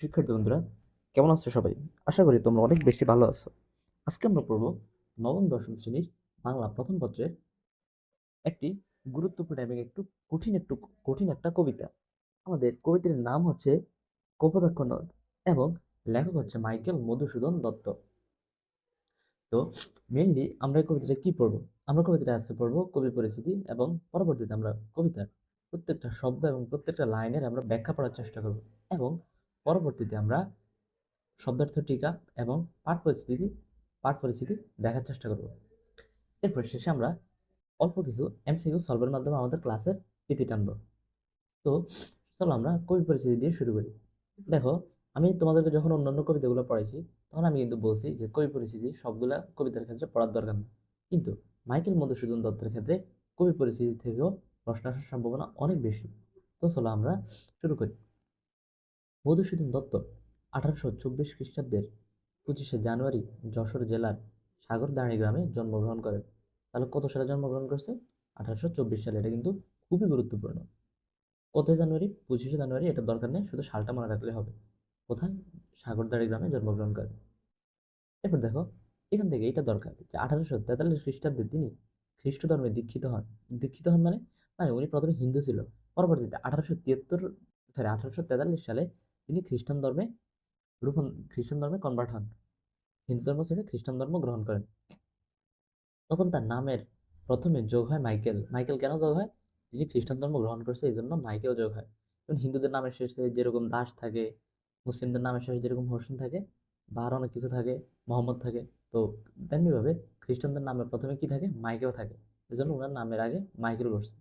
শিক্ষার্থী বন্ধুরা, কেমন আছো সবাই? আশা করি তোমরা অনেক বেশি ভালো আছো। আজকে আমরা পড়ব নবম, দশম শ্রেণির বাংলা প্রথম পত্রের একটি গুরুত্বপূর্ণ এবং একটু কঠিন একটু কঠিন একটা কবিতা। আমাদের কবিতার নাম হচ্ছে কপোতাক্ষ নদ এবং লেখক হচ্ছে মাইকেল মধুসূদন দত্ত। তো মেইনলি আমরা এই কবিতাটা কি পড়ব? আমরা কবিতাটা আজকে পড়ব কবি পরিস্থিতি এবং পরবর্তীতে আমরা কবিতার প্রত্যেকটা শব্দ এবং প্রত্যেকটা লাইনের আমরা ব্যাখ্যা পড়ার চেষ্টা করব এবং পরবর্তীতে আমরা শব্দার্থ টিকা এবং পাঠ পরিস্থিতি পাঠ পরিস্থিতি দেখার চেষ্টা করব। এরপর শেষে আমরা অল্প কিছু এমসিকিউ সলভের মাধ্যমে আমাদের ক্লাসের ইতি টানব। তো, চলো আমরা কবি পরিস্থিতি দিয়ে শুরু করি। দেখো, আমি তোমাদেরকে যখন অন্যান্য কবিতাগুলো পড়াইছি, তখন আমি কিন্তু বলছি যে কবি পরিস্থিতি সবগুলা কবিতার ক্ষেত্রে পড়ার দরকার নেই কিন্তু মাইকেল মধুসূদন দত্তের ক্ষেত্রে কবি পরিস্থিতি থেকেও প্রশ্ন আসার সম্ভাবনা অনেক বেশি। তো চলো আমরা শুরু করি। মধুসূদন দত্ত আঠারোশো চব্বিশ খ্রিস্টাব্দের পঁচিশে জানুয়ারি যশোর জেলার সাগরদাঁড়ি গ্রামে জন্মগ্রহণ করেন। তাহলে কত সালে জন্মগ্রহণ করছে? আঠারোশো চব্বিশ সালে। এটা কিন্তু খুবই গুরুত্বপূর্ণ। কত জানুয়ারি? পঁচিশে জানুয়ারি। এটা দরকার নেই, শুধু সালটা মনে রাখলে হবে। কোথায়? সাগরদাঁড়ি গ্রামে জন্মগ্রহণ করেন। এরপর দেখো, এখান থেকে এটা দরকার যে আঠারোশো তেতাল্লিশ খ্রিস্টাব্দে তিনি খ্রিস্ট ধর্মে দীক্ষিত হন। দীক্ষিত হন মানে? মানে উনি প্রথমে হিন্দু ছিল। পরবর্তীতে আঠারোশো তিয়াত্তর সরি আঠারোশো তেতাল্লিশ সালে তিনি খ্রিস্টান ধর্মে রূপন খ্রিস্টান ধর্মে কনভার্ট হন। হিন্দু ধর্ম ছেড়ে খ্রিস্টান ধর্ম গ্রহণ করেন। তখন তার নামের প্রথমে যোগ হয় মাইকেল। মাইকেল কেন যোগ হয়? তিনি খ্রিস্টান ধর্ম গ্রহণ করছে, এই জন্য মাইকেল যোগ হয়। যেমন হিন্দুদের নামের শেষে যেরকম দাস থাকে, মুসলিমদের নামের শেষে যেরকম হোসেন থাকে বা অনেক কিছু থাকে, মোহাম্মদ থাকে, তো তেমনিভাবে খ্রিস্টানদের নামের প্রথমে কি থাকে? মাইকেল থাকে। এই জন্য ওনার নামের আগে মাইকেল করছে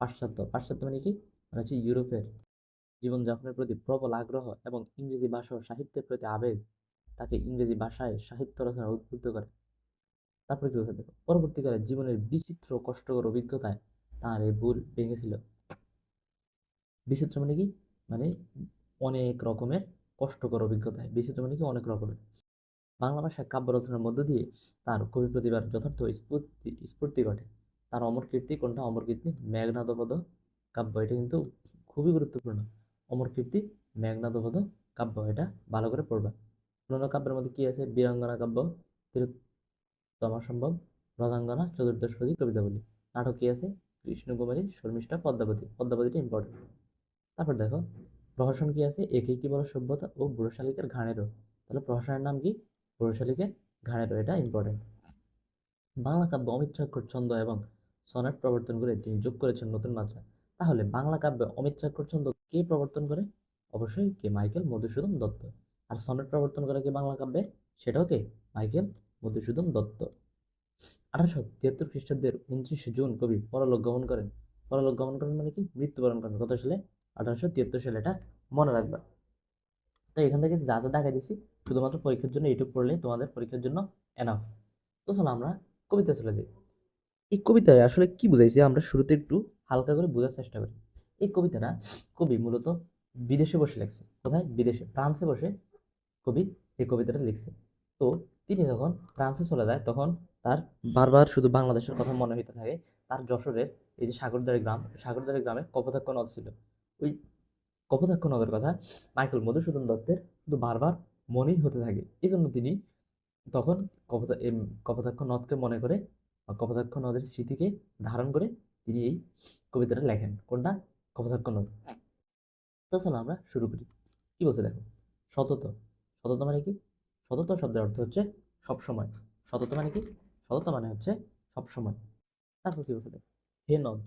পাশ্চাত্য পাশ্চাত্য মানে কি? মানে হচ্ছে ইউরোপের জীবনযাপনের প্রতি প্রবল আগ্রহ এবং ইংরেজি ভাষা ও সাহিত্যের প্রতি আবেগ তাকে ইংরেজি ভাষায় সাহিত্য রচনায় উদ্বুদ্ধ করে। তারপরে কি হচ্ছে দেখো? পরবর্তীকালে জীবনের বিচিত্র কষ্টকর অভিজ্ঞতায় তার এই ভুল ভেঙেছিল। বিচিত্র মানে কি? মানে অনেক রকমের কষ্টকর অভিজ্ঞতায়। বিচিত্র মানে কি? অনেক রকমের। বাংলা ভাষায় কাব্য রচনার মধ্য দিয়ে তার কবি প্রতিভার যথার্থ স্ফূর্তি স্ফূর্তি ঘটে। তার অমর কীর্তি কোনটা? অমর কীর্তি মেঘনাদপদ কাব্য। এটা কিন্তু খুবই গুরুত্বপূর্ণ। অমর কীর্তি মেঘনাদপদ কাব্য, এটা ভালো করে পড়বা। অন্যান্য কাব্যের মধ্যে কি আছে? বীরাঙ্গনা কাব্য তিরোত্তমা সম্ভব রথাঙ্গনা চতুর্দশপদী, কবিতাবলী। নাটক কি আছে? কৃষ্ণকুমারী, শর্মিষ্ঠা, পদ্মাবতী। পদ্মাবতীটা ইম্পর্টেন্ট তারপর দেখো, প্রহসন কি আছে? একে কি বলো সভ্যতা ও বুড়ো শালিকের ঘাড়েরও তাহলে প্রহসনের নাম কি? বুড়ো শালিকের ঘাড়েরও এটা ইম্পর্টেন্ট বাংলা কাব্য অমিত ছন্দ এবং সনেট প্রবর্তন করে তিনি যোগ করেছেন নতুন মাত্রা। তাহলে বাংলা কাব্যে অমিত স্বাক্ষর ছন্দ কে প্রবর্তন করে? অবশ্যই কে? মাইকেল মধুসূদন দত্ত। আর সনেট প্রবর্তন করে কে বাংলা কাব্যে? সেটাও কে? মাইকেল মধুসূদন দত্ত। আঠারোশো তিয়াত্তর খ্রিস্টাব্দের উনত্রিশে জুন কবি পরলোক গমন করেন। পরলোক গমন করেন মানে কি? মৃত্যুবরণ করেন। কত সালে? আঠারোশো তিয়াত্তর সালে। এটা মনে রাখবা। তো এখান থেকে যা যা দেখা দিচ্ছি শুধুমাত্র পরীক্ষার জন্য এইটুকু পড়লে তোমাদের পরীক্ষার জন্য এনাফ তো চলো আমরা কবিতা চলে যাই। এই কবিতায় আসলে কি বুঝাইছে? আমরা শুরুতে একটু হালকা করে বোঝার চেষ্টা করি। এই কবিতাটা কবি মূলত বিদেশে বসে লিখছে, কোথায়? বিদেশে, ফ্রান্সে বসে কবি এই কবিতাটা লিখছে। তো তিনি যখন ফ্রান্সে চলে যায়, তখন তার বারবার শুধু বাংলাদেশের কথা মনে হইতে থাকে। তার যশোরের এই যে সাগরদারি গ্রাম সাগরদারি গ্রামে কপোতাক্ষ নদ ছিল। ওই কপোতাক্ষ নদের কথা মাইকেল মধুসূদন দত্তের শুধু বারবার মনেই হতে থাকে। এই জন্য তিনি তখন কপোতা কপোতাক্ষ নদকে মনে করে কপোতাক্ষ নদের স্মৃতিকে ধারণ করে তিনি এই কবিতাটা লেখেন। কোনটা? কপোতাক্ষ নদ। তো চলো আমরা শুরু করি। কি বলছে দেখো? সতত। সতত মানে কি? সতত শব্দের অর্থ হচ্ছে সবসময়। সতত মানে কি? সতত মানে হচ্ছে সবসময়। তারপর কি বলছে দেখো? হে নদ।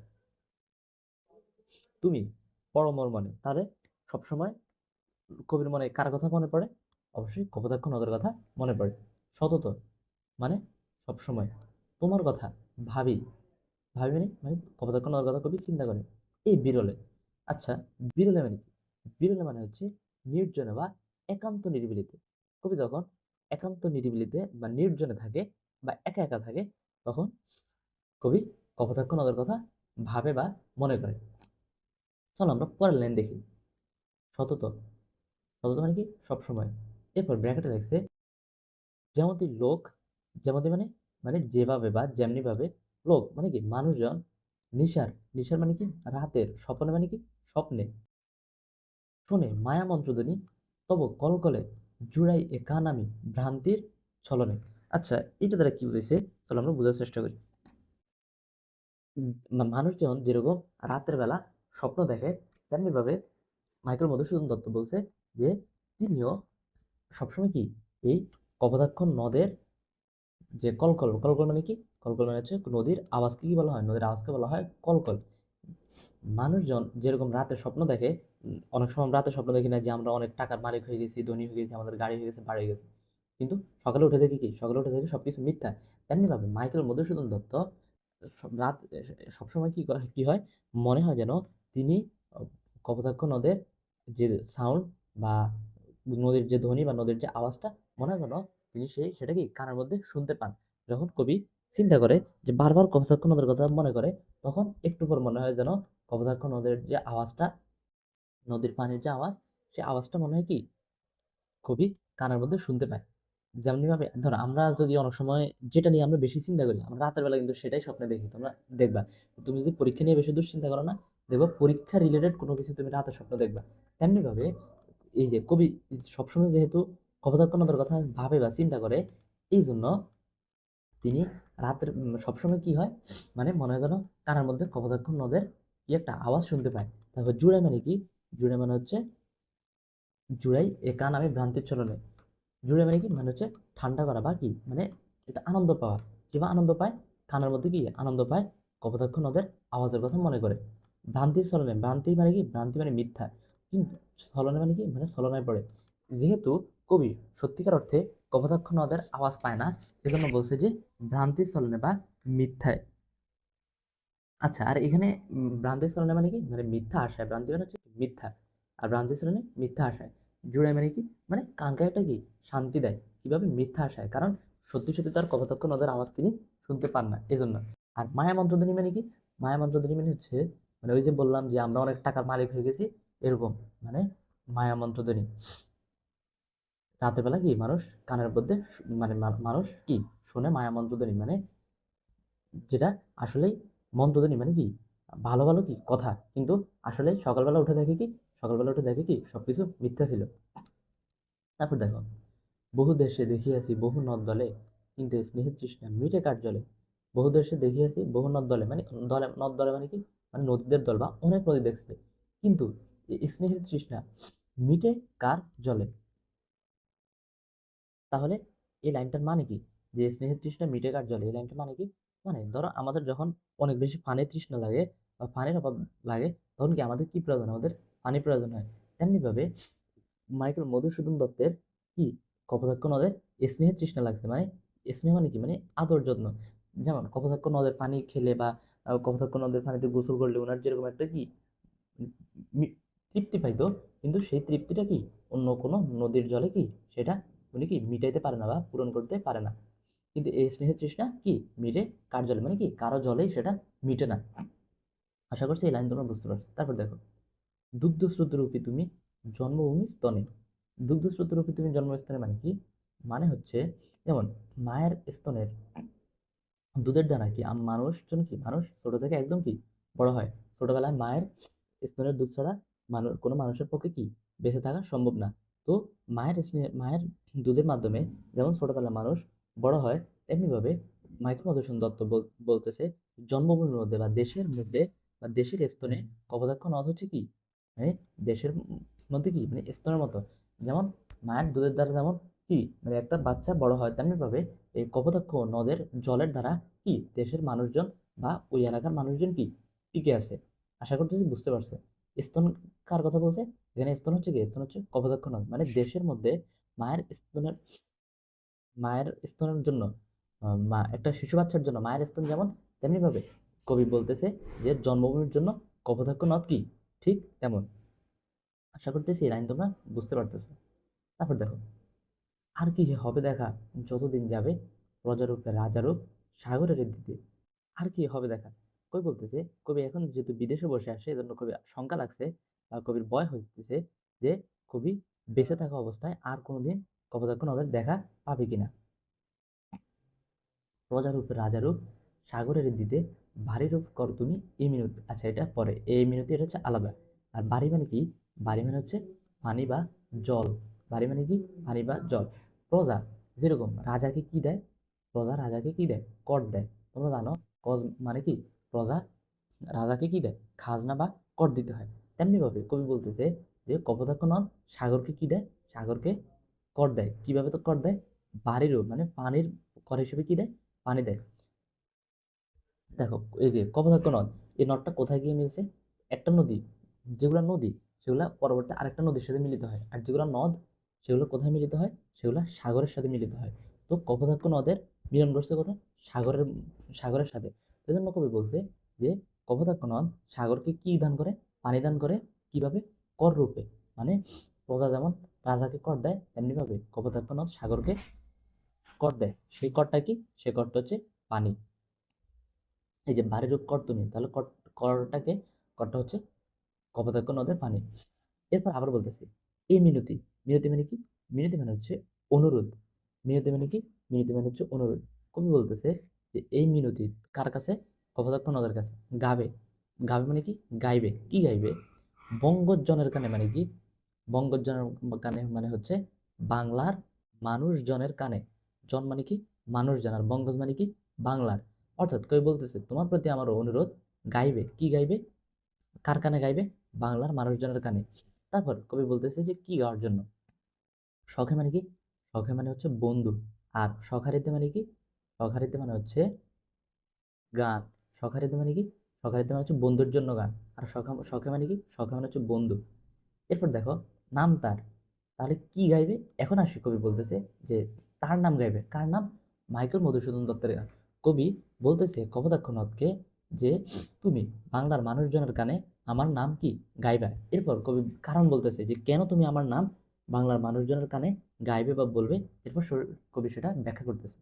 তুমি পরমর মনে তাহলে সবসময় কবির মনে কার কথা মনে পড়ে? অবশ্যই কপোতাক্ষ নদের কথা মনে পড়ে। সতত মানে সবসময়। তোমার কথা ভাবি। ভাবি মানে নদের কথা কবি চিন্তা করে এই বিরলে। আচ্ছা বিরলে মানে কি? বিরলে মানে হচ্ছে নির্জনে বা একান্ত নিরিবিলিতে। কবি তখন একান্ত নিরিবিলিতে বা নির্জনে থাকে বা একা একা থাকে, তখন কবি কপোতাক্ষ নদের কথা ভাবে বা মনে করে। চলো আমরা পরের লাইন দেখি। সতত। সতত মানে কি? সবসময়। এরপর ব্র্যাকেটে লিখছে যেমনটি লোক, যেমনটি মানে মানে যেভাবে বা যেমনিভাবে লোক মানে কি? মানুষজন নিশার নিশার মানে কি? রাতের স্বপ্নে মানে কি? স্বপ্নে। শোনে মায়া মন্ত্রধ্বনি, তব কলকলে জুড়াই এ কান আমি ভ্রান্তির ছলনে। আচ্ছা এটা দ্বারা কি বুঝাইছে? চলো আমরা বোঝার চেষ্টা করি। মানুষজন যেরকম রাতের বেলা স্বপ্ন দেখে তেমনি ভাবে মাইকেল মধুসূদন দত্ত বলছে যে, তিনিও সবসময় কি এই কপোতাক্ষ নদের যে কলকল কলকল মানে কি? কলকল মানে হচ্ছে নদীর আওয়াজকে কি বলা হয়? নদীর আওয়াজকে বলা হয় কলকল। মানুষজন যেরকম রাতে স্বপ্ন দেখে, অনেক সময় রাতে স্বপ্ন দেখি না যে আমরা অনেক টাকার মালিক হয়ে গেছি, ধনী হয়ে গেছি, আমাদের গাড়ি হয়ে গেছে, বাড়ি হয়ে গেছে। কিন্তু সকালে উঠে দেখি কি? সকালে উঠে দেখি সব কিছু মিথ্যা। তেমনি ভাবে মাইকেল মধুসূদন দত্ত রাত সবসময় কি ক- হয়? মনে হয় যেন তিনি কপোতাক্ষ নদের যে সাউন্ড বা নদীর যে ধ্বনি বা নদীর যে আওয়াজটা, মনে হয় যেন তিনি সেই, সেটা কি কানের মধ্যে শুনতে পান। যখন কবি চিন্তা করে যে বারবার কপোতাক্ষ নদের কথা মনে করে, তখন একটু পর মনে হয় যেন কপোতাক্ষ নদের যে আওয়াজটা, নদীর পানির যে আওয়াজ, সে আওয়াজটা মনে হয় কি, খুবই কানের মধ্যে শুনতে পায়। যেমনি ভাবে ধরো আমরা যদি অনেক সময় যেটা নিয়ে আমরা বেশি চিন্তা করি, আমরা রাতের বেলা কিন্তু সেটাই স্বপ্নে দেখি, তোমরা দেখবা। তুমি যদি পরীক্ষা নিয়ে বেশি দুশ্চিন্তা করো না, দেখবা পরীক্ষা রিলেটেড কোনো কিছু তুমি রাতে স্বপ্ন দেখবা। তেমনি ভাবে এই যে কবি সবসময় যেহেতু কপোতাক্ষ নদের কথা ভাবে বা চিন্তা করে এই জন্য তিনি রাতের সবসময় কি হয়? মানে মনে যেন কানের মধ্যে কপোতাক্ষ নদের কি একটা আওয়াজ শুনতে পায়। তারপর জুড়াই মানে কি? জুড়াই মানে হচ্ছে জুড়াই এ কান আমি ভ্রান্তির চলনে জুড়ে মানে কি? মানে হচ্ছে ঠান্ডা করা বা কি? মানে এটা আনন্দ পাওয়া। কিংবা আনন্দ পায়, কানের মধ্যে কি? আনন্দ পায়, কপোতাক্ষ নদের আওয়াজের কথা মনে করে। ভ্রান্তির ছলনে ভ্রান্তি মানে কি? ভ্রান্তি মানে মিথ্যা। কিন্তু ছলনে মানে কি? মানে ছলনায় পড়ে। যেহেতু কবি সত্যিকার অর্থে কপোতাক্ষ নদের আওয়াজ পায় না এজন্য বলছে যে ভ্রান্তির চলনে বা মিথ্যায়। আচ্ছা আর এখানে উম, ভ্রান্তির ছলনে মানে কি? মানে মিথ্যা আশায়। ভ্রান্তি মানে হচ্ছে মিথ্যা। আর ভ্রান্তির চলনে মিথ্যা আশায়। জুড়ে মানে কি? মানে কানকে একটা কি? শান্তি দেয়। কীভাবে? মিথ্যা আশায়। কারণ সত্যি সত্যি তার কপোতাক্ষ নদের আওয়াজ তিনি শুনতে পান না। এজন্য। আর মায়া মন্ত্রধ্বনি মানে কি? মায়া মন্ত্রধ্বনি মানে হচ্ছে মানে ওই যে বললাম যে আমরা অনেক টাকার মালিক হয়ে গেছি এরকম। মানে মায়া মন্ত্রধ্বনি। রাতের বেলা কি মানুষ কানের মধ্যে মানে মানুষ কি শুনে মায়া মন্ত্রধ্বনি মানে যেটা আসলেই মন্ত্রধ্বনি মানে কি ভালো ভালো কি কথা, কিন্তু আসলে সকালবেলা উঠে দেখে কি, সকালবেলা উঠে দেখে কি সবকিছু মিথ্যা ছিল। তারপর দেখো, বহু দেশে দেখিয়াছি বহু নদ দলে কিন্তু স্নেহের তৃষ্ণা মিটে কার জলে? বহু দেশে দেখিয়াছি বহু নদ দলে মানে দলে নদ দলে মানে কি মানে নদীদের দল বা অনেক নদী দেখছে, কিন্তু স্নেহের তৃষ্ণা মিটে কার জলে? তাহলে এই লাইনটার মানে কি? যে স্নেহের তৃষ্ণা মিটে কার জলে, এই লাইনটার মানে কি? মানে ধরো আমাদের যখন অনেক বেশি পানির তৃষ্ণা লাগে বা ফানের অভাব লাগে, তখন কি আমাদের কি প্রয়োজন? আমাদের পানি প্রয়োজন হয়। তেমনিভাবে মাইকেল মধুসূদন দত্তের কি কপোতাক্ষ নদের স্নেহের তৃষ্ণা লাগছে। মানে স্নেহ মানে কি? মানে আদর যত্ন। যেমন কপোতাক্ষ নদের পানি খেলে বা কপোতাক্ষ নদের পানিতে গোসল করলে ওনার যেরকম একটা কি তৃপ্তি পাইতো, কিন্তু সেই তৃপ্তিটা কি? অন্য কোনো নদীর জলে কি? সেটা উনি কি মিটাইতে পারে না বা পূরণ করতে পারে না। কিন্তু এই স্নেহের তৃষ্ণা কি মিটে? কার জলে? মানে কি কারও জলেই সেটা মিটে না। আশা করছি এই লাইন তোমরা বুঝতে পারছ। তারপর দেখো দুগ্ধ স্রোতরূপী তুমি জন্মভূমি স্তনে। দুগ্ধ স্রোতরূপী তুমি জন্মস্থানে মানে কি? মানে হচ্ছে, যেমন মায়ের স্তনের দুধের দানা কি? মানুষজন কি? মানুষ। ছোট থেকে একদম কি? বড় হয়। ছোটবেলায় মায়ের স্তনের দুধ ছাড়া মানুষ কোনো মানুষের পক্ষে কি বেঁচে থাকা সম্ভব না। তো মায়ের স্নে মায়ের দুধের মাধ্যমে যেমন ছোটবেলায় মানুষ বড় হয়, তেমনিভাবে মাইকেল মধুসূদন দত্ত বল- বলতেছে জন্মভূমির মধ্যে বা দেশের মধ্যে বা দেশের স্তনে কপোতাক্ষ নদ হচ্ছে কি? মানে দেশের মধ্যে কি? মানে স্তনের মতো। যেমন মায়ের দুধের দ্বারা যেমন কি? মানে একটা বাচ্চা বড় হয়, তেমনিভাবে এই কপোতাক্ষ নদের জলের দ্বারা কি? দেশের মানুষজন বা ওই এলাকার মানুষজন কি? টিকে আছে। আশা করতেছি বুঝতে পারছে। স্তন কার কথা বলছে? এখানে স্তন হচ্ছে কি? স্তন হচ্ছে কপোতাক্ষ নদ। মানে দেশের মধ্যে মায়ের স্তনের মায়ের স্তনের জন্য মা, একটা শিশু বাচ্চার জন্য মায়ের স্তন যেমন, তেমনিভাবে কবি বলতেছে যে জন্মভূমির জন্য কপোতাক্ষ নদ কি? ঠিক তেমন। আশা করতেছি এই লাইন তোমরা বুঝতে পারতেছো। তারপর দেখো, আর কি হবে দেখা? যতদিন যাবে প্রজারূপে, রাজারূপ, সাগরের দিতে আর কি হবে দেখা? কবি বলতেছে, কবি এখন যেহেতু বিদেশে বসে আসে এজন্য কবি শঙ্কা লাগছে কবির ভয় হইতেছে যে কবি বেঁচে থাকা অবস্থায় আর কোনোদিন কপোতাক্ষ নদের দেখা পাবে কিনা। প্রজারূপে, রাজারূপ, সাগরের দিতে ভারী রূপ কর তুমি, এই মিনুত। আচ্ছা এটা পরে। এই মিনুতে, এটা হচ্ছে আলাদা। আর বাড়ি মানে কি? বাড়ি মানে হচ্ছে পানি বা জল। বাড়ি মানে কি? পানি বা জল। প্রজা যেরকম, রাজাকে কি দেয়? প্রজা রাজাকে কি দেয়? কর দেয়। তোমরা জানো কর মানে কি? প্রজা রাজাকে কি দেয়? খাজনা বা কর দিতে হয়। তেমনিভাবে কবি বলতেছে যে কপোতাক্ষ নদ সাগরকে কি দেয়? সাগরকে কর দেয়। কীভাবে তো কর দেয়? বাড়িরও মানে পানির কর হিসেবে কি দেয়? পানি দেয়। দেখো, এই যে কপোতাক্ষ নদ এই নদটা কোথায় গিয়ে মিলছে? একটা নদী, যেগুলো নদী, সেগুলো পরবর্তী আরেকটা নদীর সাথে মিলিত হয়। আর যেগুলো নদ, সেগুলো কোথায় মিলিত হয়? সেগুলো সাগরের সাথে মিলিত হয়। তো কপোতাক্ষ নদের মিলন করছে কোথায়? সাগরের সাগরের সাথে। এই জন্য কবি বলছে যে কপোতাক্ষ নদ সাগরকে কি দান করে? পানি দান করে কীভাবে কর রূপে মানে প্রজা যেমন রাজাকে কর দেয়, তেমনিভাবে কপোতাক্ষ নদ সাগরকে কর দেয়। সেই করটা কি? সেই করটা হচ্ছে পানি। এই যে বাড়ির কর তুমি, তাহলে কর, করটাকে, করটা হচ্ছে কপোতাক্ষ নদের পানি। এরপর আবার বলতেছি, এই মিনতি মিনতি মানে কি? মিনতি মানে হচ্ছে অনুরোধ। মিনতি মানে কি? মিনতি মানে হচ্ছে অনুরোধ। কবি বলতেছে যে এই মিনতি কার কাছে? কপোতাক্ষ নদের কাছে, গাবে। গাবে মানে কি? গাইবে। কি গাইবে? বঙ্গজনের কানে মানে কি? বঙ্গজনের কানে মানে হচ্ছে বাংলার মানুষজনের কানে। জন মানে কি? মানুষজন আর বঙ্গজ মানে কি? বাংলার। অর্থাৎ কবি বলতেছে, তোমার প্রতি আমার অনুরোধ, গাইবে। কি গাইবে? কার কানে গাইবে? বাংলার মানুষজনের কানে। তারপর কবি বলতেছে যে, কি গাওয়ার জন্য? শখে মানে কি? শখে মানে হচ্ছে বন্ধু। আর সখারিতে মানে কি? সখারিতে মানে হচ্ছে গান। সখারিতে মানে কি? সখারিতে মানে হচ্ছে বন্ধুর জন্য গান। আর শখে মানে কি? শখে মানে হচ্ছে বন্ধু। এরপর দেখো, নাম তার। তাহলে কি গাইবে? এখন আসি কবি বলতেছে যে, তার নাম গাইবে। কার নাম? মাইকেল মধুসূদন দত্তের গান। কবি বলতেছে কপোতাক্ষ নদকে যে, তুমি বাংলার মানুষজনের কানে আমার নাম কি গাইবা? এরপর কবি কারণ বলতেছে যে, কেন তুমি আমার নাম বাংলার মানুষজনের কানে গাইবে বা বলবে? এরপর কবি সেটা ব্যাখ্যা করতেছে।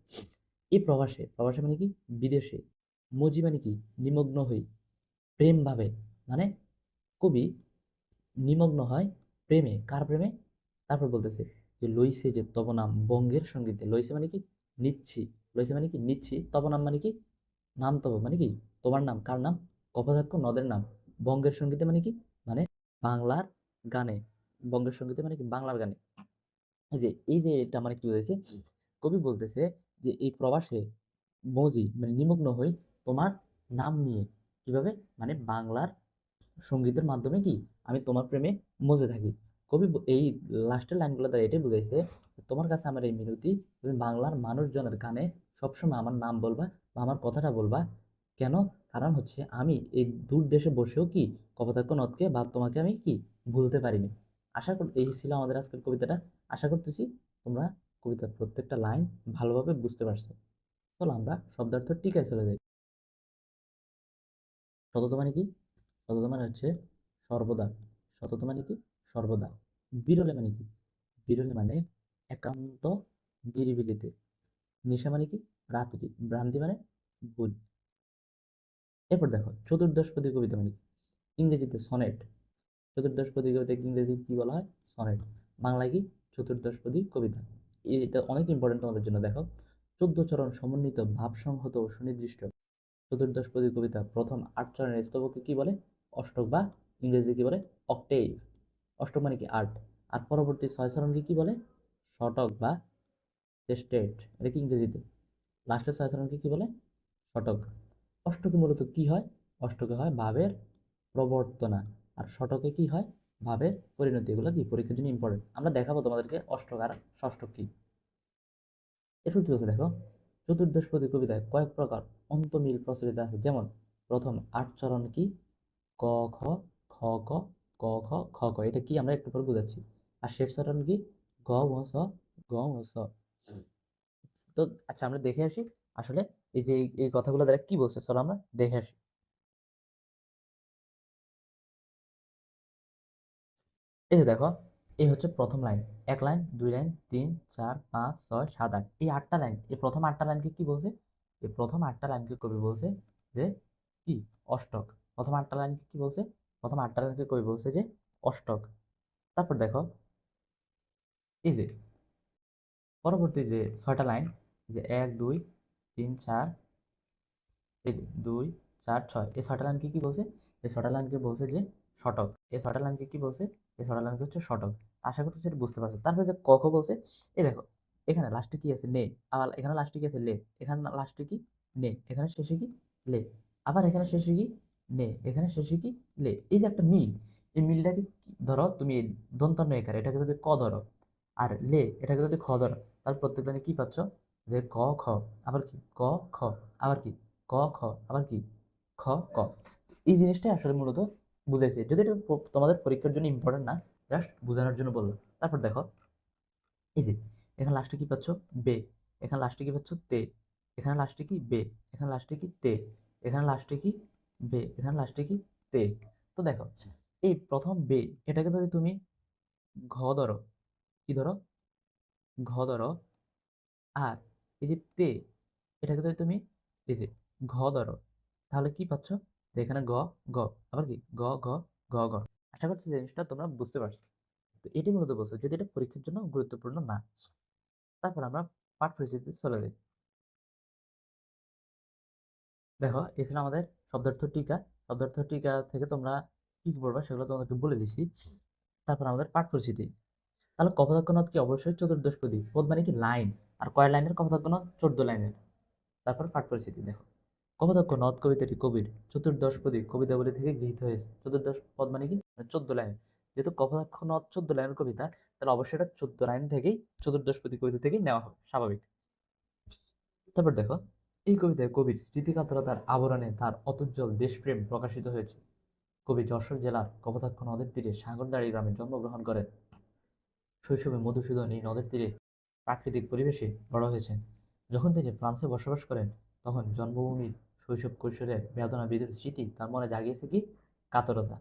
এই প্রবাসে প্রবাসে মানে কি? বিদেশে। মজি মানে কি? নিমগ্ন হই প্রেম ভাবে। মানে কবি, নিমগ্ন হয় প্রেমে কার প্রেমে তারপর বলতেছে যে লইছে যে তবনাম বঙ্গের সঙ্গীতে। লইছে মানে কি? নিচ্ছি। লইছে মানে কি? নিচ্ছি। তবনাম মানে কি? নাম তব মানে কি? তোমার নাম। কার নাম? কপোতাক্ষ নদের নাম। বঙ্গের সঙ্গীতে মানে কি? মানে বাংলার গানে। বঙ্গের সঙ্গীতে মানে কি? বাংলার গানে। এই যে এই যে এটা মানে কি বলতেছে কবি বলতেছে যে এই প্রবাসে মজি মানে নিমগ্ন হই তোমার নাম নিয়ে। কীভাবে? মানে বাংলার সঙ্গীতের মাধ্যমে কি আমি তোমার প্রেমে মজে থাকি। কবি এই লাস্টের লাইনগুলো দ্বারা এটাই বুঝাইছে, তোমার কাছে আমার এই মিনতি, তুমি বাংলার মানুষজনের গানে সবসময় আমার নাম বলবা বা আমার কথাটা বলবা। কেন? কারণ হচ্ছে আমি এই দূর দেশে বসেও কি কপোতাক্ষ নদকে বা তোমাকে আমি কি ভুলতে পারিনি। আশা কর এই ছিল আমাদের আজকের কবিতাটা। আশা করতেছি তোমরা কবিতার প্রত্যেকটা লাইন ভালোভাবে বুঝতে পারছ। চলো আমরা শব্দার্থ টিকায় চলে যাই। সতত মানে কি? সতত মানে হচ্ছে সর্বদা। সতত মানে কি? সর্বদা। বিরলে মানে কি? বিরলে মানে একান্ত নিরিবিলিতে। নিশা মানে কি? রাত্রি ভ্রান্তি মানে ভুল। এরপর দেখো চতুর্দশপদী কবিতা মানে কি? ইংরেজিতে সনেট। চতুর্দশপদী কবিতা ইংরেজি কি বলা হয়? সনেট। বাংলায় কি? চতুর্দশপদী কবিতা। এটা অনেক ইম্পর্টেন্ট তোমাদের জন্য। দেখো, চোদ্দ চরণ সমন্বিত ভাবসংহত ও সুনির্দিষ্ট চতুর্দশপদী কবিতা প্রথম আট চরণের স্তবকে কি বলে? অষ্টক বা ইংরেজিতে কি বলে? অক্টেভ অষ্টক মানে কি? আট। আর পরবর্তী ছয় চরণকে কি বলে? শতক বা স্টেট এটা কি ইংরেজিতে? লাস্টের ছয় চরণকে কি বলে? শতক অষ্টকে মূলত কি হয়? অষ্টকে হয় ভাবের প্রবর্তনা। আর শতকে কি হয়? ভাবের পরিণতি। এগুলো কি? পরীক্ষার জন্য ইম্পর্টেন্ট আমরা দেখাবো তোমাদেরকে অষ্টক আর ষষ্ঠক কি। এরপর কি বলছে দেখো? চতুর্দশপদী কবিতায় কয়েক প্রকার অন্তমিল প্রচলিত আছে। যেমন, প্রথম আট চরণ কি? ক, খ খ ক ক খ খ ক এটা কি আমরা একটু পরে বুঝাচ্ছি। আর শেষ চরণ কি? গ ও স, গ ও স। তো আচ্ছা আমরা দেখে আসি আসলে এই যে এই কথাগুলো দ্বারা কি বলছে। চলো আমরা দেখে আসি। এই যে দেখো এই হচ্ছে প্রথম লাইন এক লাইন দুই লাইন তিন, চার, পাঁচ, ছয়, সাত, আট। এই আটটা লাইন এই প্রথম আটটা লাইনকে কি বলছে? এই প্রথম আটটা লাইনকে কবি বলছে যে কি? অষ্টক। প্রথম আটটা লাইনকে কি বলছে? প্রথম আটটা লাইনকে কবি বলছে যে অষ্টক। তারপর দেখো, এই যে পরবর্তী যে ছয়টা লাইন যে এক, দুই, তিন, চার, এই দুই, চার, ছয়, এই ছয়টা লাইনকে কি বলছে? এই ছয়টা লাইনকে বলছে যে শতক এই ছয়টা লাইনকে কি বলছে? এই ছটা লাইনকে হচ্ছে শর্টক আশা করতেছি এটা বুঝতে পারছ। তারপরে যে ক খ বলছে, এই দেখো, এখানে লাস্টে কি আছে? নে আবার এখানে লাস্টে কি আছে? লে। এখানে লাস্টে কি? নে। এখানে শেষে কি? লে। আবার এখানে শেষে কি? নে। এখানে শেষে কি? লে। এই যে একটা মিল, এই মিলটাকে ধরো তুমি দন্তন্য একার, এটাকে যদি ক ধরো, আর লে, এটাকে যদি খ ধরো, তাহলে প্রত্যেক লাইনে কি পাচ্ছ? যে ক, খ। আবার কি? ক, খ। আবার কি? ক, খ। আবার কি? খ, ক। এই জিনিসটাই আসলে মূলত বুঝাইছে। যদি এটা তোমাদের পরীক্ষার জন্য ইম্পর্টেন্ট না জাস্ট বোঝানোর জন্য বলল তারপর দেখো, এই যে, এখানে লাস্টে কি পাচ্ছ? বে। এখানে লাস্টে কি পাচ্ছ? তে। এখানে লাস্টে কি? বে। এখানে লাস্টে কি? তে। এখানে লাস্টে কি? বে। এখানে লাস্টে কি? তে। তো দেখো, এই প্রথম বে, এটাকে যদি তুমি ঘ ধরো, কি ধরো? ঘ ধরো, আর এই যে তে, এটাকে যদি তুমি এই যে ঘ ধরো, তাহলে কি পাচ্ছ? এখানে গ গ আবার কি? গ গ গ গ আশা করছি জিনিসটা তোমরা বুঝতে পারছ। তো এটি মূলত বলছো, যদি এটা পরীক্ষার জন্য গুরুত্বপূর্ণ না। তারপর আমরা পাঠ পরিস্থিতিতে চলে যাই। দেখো, এই ছিল আমাদের শব্দার্থ টিকা। শব্দার্থ টিকা থেকে তোমরা কি পড়বা সেগুলো তোমাদেরকে বলে দিছি। তারপর আমাদের পাঠ পরিস্থিতি তাহলে কপোতাক্ষনথ কি অবশ্যই চতুর্দশপদী পদ মানে কি লাইন আর কয় লাইনের কপোতাক্ষ নদ চোদ্দ লাইনের। তারপর পাঠ পরিস্থিতি দেখো। কপোতাক্ষ নদ কবিতাটি কবির চতুর্দশপদী কবিতাবলী থেকে গৃহীত হয়েছে। চতুর্দশ পদ মানে কি? চোদ্দ লাইন। যেহেতু কপোতাক্ষ নদ চোদ্দ লাইনের কবিতা, তাহলে অবশ্যই এটা চোদ্দ লাইন থেকেই চতুর্দশপদী কবিতা থেকেই নেওয়া হবে, স্বাভাবিক। তারপর দেখো, এই কবিতায় কবির স্মৃতিকাতরতার আবরণে তার অতুজ্জ্বল দেশপ্রেম প্রকাশিত হয়েছে। কবি যশোর জেলার কপোতাক্ষ নদের তীরে সাগরদাড়ি গ্রামে জন্মগ্রহণ করেন। শৈশবে মধুসূদন এই নদের তীরে প্রাকৃতিক পরিবেশে বড় হয়েছেন। যখন তিনি ফ্রান্সে বসবাস করেন, তখন জন্মভূমির শৈশব কৈশোরের বেদনা বিধুর স্মৃতি তার মনে জাগিয়েছে কি? কাতরতা।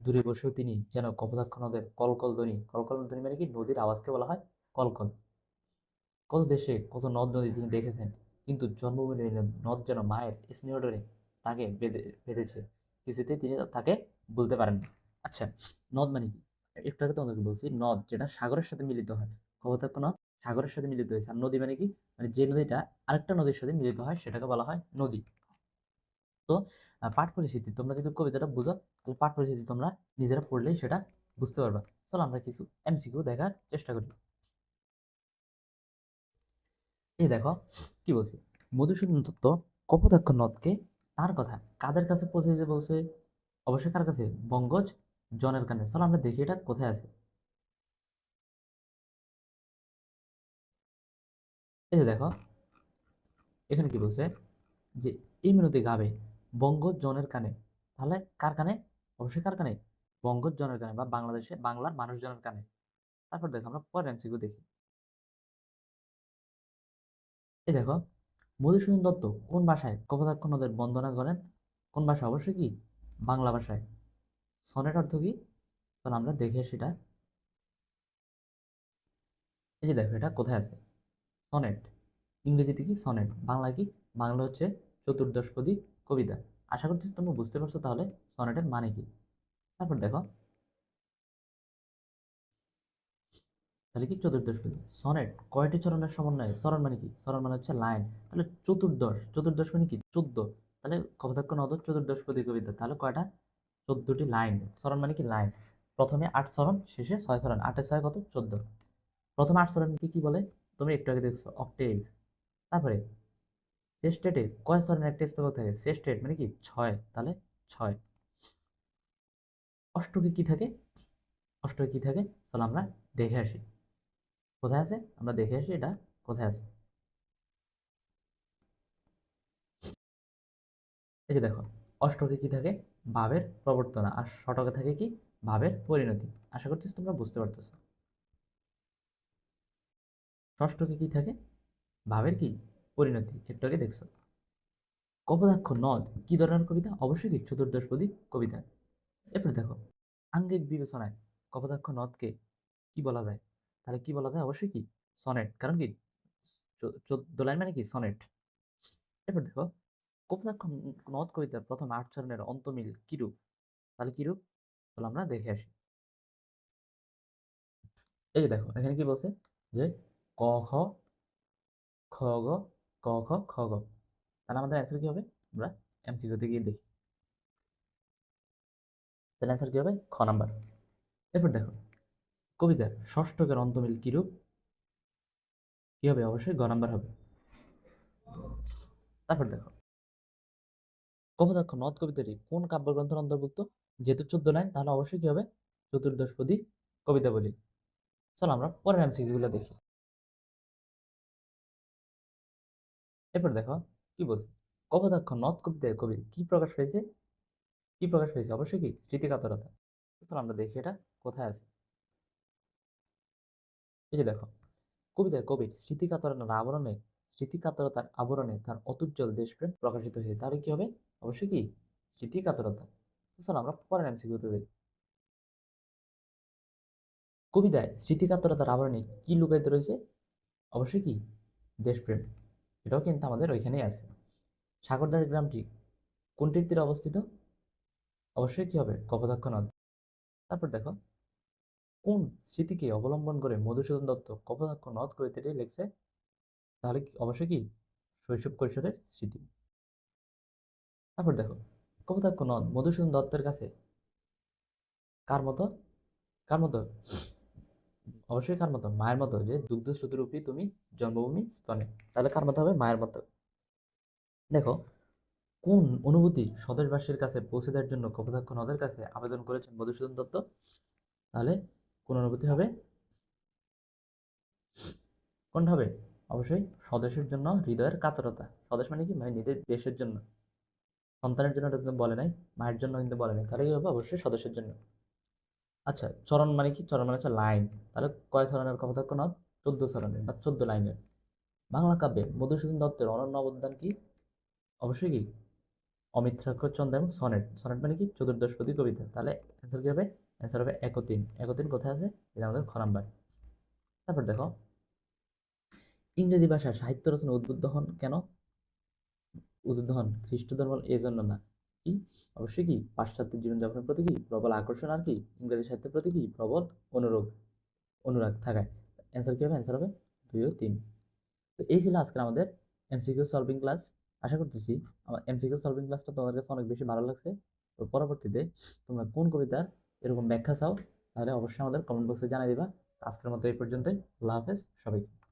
দূরে বসেও তিনি যেন কপোতাক্ষ নদের কলকল ধ্বনি কলকল ধ্বনি মানে কি? নদীর আওয়াজকে বলা হয় কলকল। কত দেশে কত নদ নদী তিনি দেখেছেন, কিন্তু জন্মভূমির এই নদ যেন মায়ের স্নেহডরে তাকে বেঁধে, বেঁধেছে। কিছুতেই তিনি তাকে বলতে পারেন আচ্ছা নদ মানে কি? একটু আগে তোমাদেরকে বলছি, নদ যেটা সাগরের সাথে মিলিত হয়। কপোতাক্ষ নদ সাগরের সাথে মিলিত হয়েছে। আর নদী মানে কি? মানে যে নদীটা আরেকটা নদীর সাথে মিলিত হয় সেটাকে বলা হয় নদী। তো পাঠ পরিস্থিতি তোমরা যদি কবিতাটা বুঝো। তাহলে পাঠ পরিস্থিতি তোমরা নিজেরা পড়লেই সেটা বুঝতে পারবা। চলো আমরা কিছু এমসিকিউ দেখার চেষ্টা করি। এই দেখো, কি বলছি? মধুসূদন দত্ত কপোতাক্ষ নদকে তার কথা কাদের কাছে পৌঁছে দিতে বলছে? অবশ্যই কার কাছে? বঙ্গজ জনের কানে। চলো আমরা দেখি এটা কোথায় আছে। এই যে দেখো, এখানে কি বলছে? যে এই মিনতি গাবে বঙ্গজ জনের কানে। তাহলে কার কানে? অবশ্যই কার কানে? বঙ্গজনের কানে বা বাংলাদেশে, বাংলার মানুষজনের কানে। তারপর দেখো আমরা পরের এমসিকিউ দেখি। এই দেখো, মধুসূদন দত্ত কোন ভাষায় কপোতাক্ষ নদের বন্দনা করেন? কোন ভাষা অবশ্যই কি? বাংলা ভাষায়। সনেট অর্থ কি? তাহলে আমরা দেখে সেটা এই যে দেখো, এটা কোথায় আছে? সনেট। ইংরেজিতে কি সনেট? বাংলা কি? বাংলা হচ্ছে চতুর্দশপদী কবিতা। আশা করছি তোমরা বুঝতে পারছ তাহলে সনেটের মানে কি? তারপর দেখো। তাহলে কি চতুর্দশপদী সনেট কয়টি চরণের সমন্বয়ে? চরণ মানে কি? চরণ মানে হচ্ছে লাইন। তাহলে চতুর্দশ চতুর্দশ মানে কি? চোদ্দ। তাহলে কপোতাক্ষ নদ চতুর্দশপদী কবিতা। তাহলে কয়টা? চোদ্দটি লাইন। চরণ মানে কি? লাইন। প্রথমে আট চরণ, শেষে ছয় চরণ। আটের ছয় কত? চোদ্দ। প্রথমে আট চরণকে কি বলে? তুমি একটু আগে দেখছ অক্টেভ তারপরে সেস্টেটে কয় চরণের একটা স্তবক থাকে? সেস্টেট মানে কি? ছয়। তাহলে ছয়। অষ্টকে কি থাকে? অষ্টকে কি থাকে? চলো আমরা দেখে আসি। কোথায় আছে? আমরা দেখে আসি এটা কোথায় আছে? এই যে দেখো, অষ্টকে কি থাকে? ভাবের প্রবর্তনা। আর ষটকে থাকে কি? ভাবের পরিণতি। আশা করছি তোমরা বুঝতে পারতেছো। ষষ্ঠকে কি থাকে? ভাবের কি? পরিণতি একটু আগে দেখছ। কপোতাক্ষ নদ, কি ধরনের কবিতা? অবশ্যই কি চতুর্দশপদী কবিতা। এরপরে দেখো, আঙ্গিক বিবেচনায় কপোতাক্ষ নদকে কি বলা যায়? তাহলে কি বলা যায়? অবশ্যই কি? সনেট। কারণ কি? চোদ্দ লাইন মানে কি? সনেট। এরপর দেখো, কপোতাক্ষ নদ কবিতার প্রথম আট চরণের অন্তমিল কিরূপ তাহলে কিরূপ তাহলে আমরা দেখে আসি। এই দেখো, এখানে কি বলছে? যে ক, খ খ, গ ক, খ খ, গ। তাহলে আমাদের অ্যান্সার কি হবে? আমরা এমসিকিউতে গিয়ে দেখি। তাহলে অ্যান্সার কি হবে? খ নাম্বার। এরপর দেখো, কবিতার ষষ্ঠকের অন্তমিল কিরূপ? কি হবে? অবশ্যই গ নাম্বার হবে। তারপর দেখো, কপোতাক্ষ নদ কবিতাটি কোন কাব্যগ্রন্থের অন্তর্ভুক্ত? যেহেতু চোদ্দ লাইন, তাহলে অবশ্যই কি হবে? চতুর্দশপদী কবিতা বলি। চলো আমরা পরের এমসিকিউ গুলো দেখি। এরপর দেখো কি বলছে? কপোতাক্ষ নদ কবিতায় কবি কি প্রকাশ পেয়েছে? কি প্রকাশ পেয়েছে? অবশ্যই কি? স্মৃতিকাতরতা। চলো আমরা দেখি এটা কোথায় আছে। এই যে দেখো, কবিতায় কবির স্মৃতিকাতরতার আবরণে স্মৃতিকাতরতার আবরণে তার অতুজ্জ্বল দেশপ্রেম প্রকাশিত হয়েছে। তাহলে কি হবে? অবশ্যই কি? স্মৃতিকাতরতা। চলো আমরা পরের এমসিকিউতে যাই। কবিতায় স্মৃতিকাতরতার আবরণে কি লুকায়িত রয়েছে? অবশ্যই কি? দেশপ্রেম। এটাও কিন্তু আমাদের ওইখানেই আছে। সাগরদার গ্রামটি কোনটির তীরে অবস্থিত? অবশ্যই কি হবে? কপোতাক্ষ নদ। তারপর দেখো, কোন স্মৃতিকে অবলম্বন করে মধুসূদন দত্ত কপোতাক্ষ নদ কবিতাটি লিখছে, তাহলে অবশ্যই কি, শৈশব কৈশোরের স্মৃতি। তারপর দেখো, কপোতাক্ষ নদ মধুসূদন দত্তের কাছে কার মতো? কার মতো? অবশ্যই কার মতো, মায়ের মতো, যে দুগ্ধ শ্রুতিরূপী তুমি জন্মভূমি স্তনে। তাহলে কার মতো হবে? মায়ের মতো। দেখো, কোন অনুভূতি স্বদেশবাসীর কাছে পৌঁছে দেওয়ার জন্য কপোতাক্ষ নদের কাছে আবেদন করেছেন মধুসূদন দত্ত? তাহলে কোন অনুভূতি হবে? কোনটা হবে? অবশ্যই স্বদেশের জন্য হৃদয়ের কাতরতা। স্বদেশ মানে কি? মানে নিজের দেশের জন্য। সন্তানের জন্য এটা বলে নাই, মায়ের জন্য কিন্তু বলে নাই। তাহলে কি হবে? অবশ্যই স্বদেশের জন্য। আচ্ছা চরণ মানে কি? চরণ মানে হচ্ছে লাইন। তাহলে কয় চরণের কপোতাক্ষ নদ? চোদ্দ চরণের, বা চোদ্দ লাইনের। বাংলা কাব্যে মধুসূদন দত্তের অনন্য অবদান কি? অবশ্যই কি? অমিত্রাক্ষর চন্দ্র এবং সনেট। সনেট মানে কি? চতুর্দশপদী কবিতা। তাহলে অ্যান্সার কি হবে? অ্যান্সার হবে একতিন। একতিন কোথায় আছে? এটা আমাদের খ তারপর দেখো, ইংরেজি ভাষায় সাহিত্য রচনা উদ্বুদ্ধ হন কেন? উদ্বুদ্ধ হন খ্রিস্ট ধর্ম এই জন্য না। কি? অবশ্যই কি। পাশ্চাত্য জীবনযাপনের প্রতি কি প্রবল আকর্ষণ আর কি? ইংরেজি সাহিত্যের প্রতি কি প্রবল অনুরোগ অনুরাগ থাকায়? অ্যান্সার কি হবে? অ্যান্সার হবে দুই ও তিন। তো এই ছিল আজকের আমাদের এমসিকিউ সলভিং ক্লাস আশা করতেছি আমার এমসিকিউ সলভিং ক্লাসটা তোমাদের কাছে অনেক বেশি ভালো লাগছে। তো পরবর্তীতে তোমরা কোন কবিতার এরকম ব্যাখ্যা চাও, তাহলে অবশ্যই আমাদের কমেন্ট বক্সে জানিয়ে দিবা। আজকের মতো এই পর্যন্তই। আল্লাহ হাফেজ। সবাইকে।